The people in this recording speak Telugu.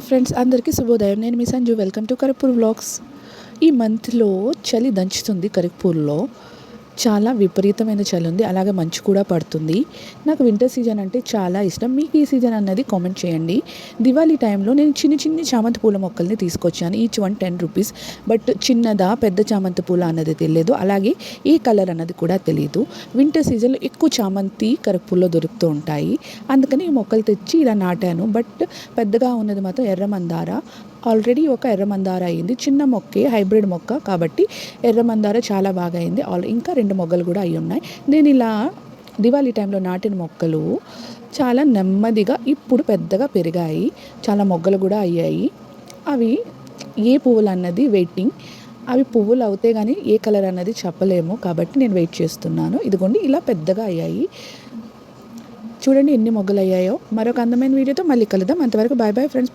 హాయ్ ఫ్రెండ్స్ అందరికీ శుభోదయం. నేను మీ Sanju. Welcome to Karipur vlogs. ఈ మంత్లో చలి దంచుతుంది కరిపూర్లో చాలా విపరీతమైన చలి ఉంది. అలాగే మంచు కూడా పడుతుంది. నాకు వింటర్ సీజన్ అంటే చాలా ఇష్టం. మీకు ఈ సీజన్ అన్నది కామెంట్ చేయండి. దివాళీ టైంలో నేను చిన్న చిన్ని చామంతి పూల మొక్కల్ని తీసుకొచ్చాను. Each one ten rupees but చిన్నదా పెద్ద చామంతి పూల అన్నది తెలియదు. అలాగే ఈ కలర్ అన్నది కూడా తెలియదు. వింటర్ సీజన్లో ఎక్కువ చామంతి కరక్పూర్లో దొరుకుతూ ఉంటాయి. అందుకని ఈ మొక్కలు తెచ్చి ఇలా నాటాను. బట్ పెద్దగా ఉన్నది మాత్రం ఎర్ర మందార ఆల్రెడీ ఒక ఎర్ర మందార అయింది. చిన్న మొక్కే హైబ్రిడ్ మొక్క కాబట్టి ఎర్ర మందార చాలా బాగా అయింది. ఆల్ ఇంకా రెండు మొగ్గలు కూడా అయి ఉన్నాయి. నేను ఇలా దివాళీ టైంలో నాటిన మొక్కలు చాలా నెమ్మదిగా ఇప్పుడు పెద్దగా పెరిగాయి. చాలా మొగ్గలు కూడా అయ్యాయి. అవి ఏ పువ్వులు అన్నది వెయిటింగ్ అవి పువ్వులు అవుతే కానీ ఏ కలర్ అన్నది చెప్పలేము కాబట్టి నేను వెయిట్ చేస్తున్నాను. ఇదిగోండి ఇలా పెద్దగా అయ్యాయి. చూడండి ఎన్ని మొగ్గలు అయ్యాయో. మరొక అందమైన వీడియోతో మళ్ళీ కలుద్దాం. అంతవరకు బాయ్ బాయ్ ఫ్రెండ్స్